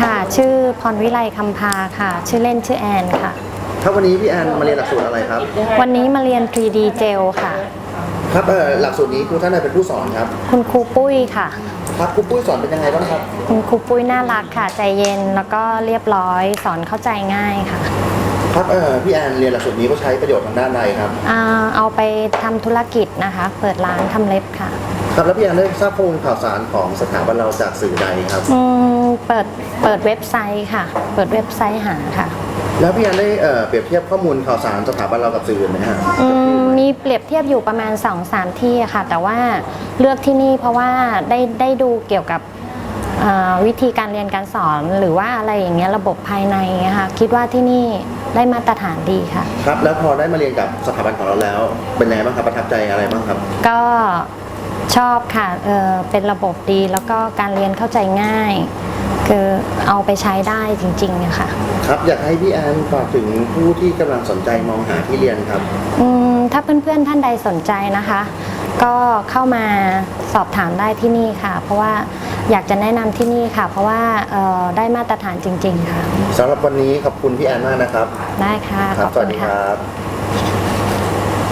ค่ะ ชื่อพรวิไลคำพาค่ะ ชื่อเล่นชื่อแอนค่ะ ครับวันนี้พี่แอนมาเรียนหลักสูตรอะไรครับ วันนี้มาเรียน 3D Gel ค่ะ ครับเออหลักสูตรนี้ครูท่านใดเป็นผู้สอนครับ คุณครูปุ้ยค่ะ ครับครูปุ้ยสอนเป็นยังไงบ้างครับ คุณครูปุ้ยน่ารักค่ะ ใจเย็นแล้วก็เรียบร้อยสอนเข้าใจง่ายค่ะ ครับเออพี่แอนเรียนหลักสูตรนี้ก็ใช้ประโยชน์ทางด้านใดครับอ่าเอาไปทำธุรกิจนะคะ เปิดร้านทำเล็บค่ะ ครับแล้วพี่แอนได้ทราบข้อมูลข่าวสารของสถาบันเราจากสื่อใดครับ อืมเปิดเปิดเว็บไซต์ค่ะ เปิดเว็บไซต์หาค่ะ แล้วพี่แอนได้เอ่อเปรียบเทียบข้อมูลข่าวสารสถาบันเรากับสื่ออื่นไหมฮะอืมมีเปรียบเทียบอยู่ประมาณ 2-3 ที่ค่ะ แต่ว่าเลือกที่นี่เพราะว่าได้ได้ดูเกี่ยวกับอ่าวิธีการเรียนการสอนหรือว่าอะไรอย่างเงี้ยระบบภายในอะค่ะคิดว่าที่นี่ได้มาตรฐานดีค่ะ ครับ แล้วพอได้มาเรียนกับสถาบันของเราแล้ว เป็นยังไงบ้างครับประทับใจอะไรบ้างครับ ก็ ชอบค่ะเออเป็นระบบดีแล้วก็การเรียนเข้าใจง่าย คือเอาไปใช้ได้จริงๆอะค่ะ ครับอยากให้พี่แอนฝากถึงผู้ที่กำลังสนใจมองหาที่เรียนครับอืมถ้าเพื่อนๆท่านใดสนใจนะคะ ก็เข้ามาสอบถามได้ที่นี่ค่ะ เพราะว่าอยากจะแนะนำที่นี่ค่ะ เพราะว่าเอ่อได้มาตรฐานจริง ๆ ค่ะสำหรับวันนี้ขอบคุณพี่แอนมากนะครับ ได้ค่ะคขรัอบบสคุวัสณดีคค่ะรับ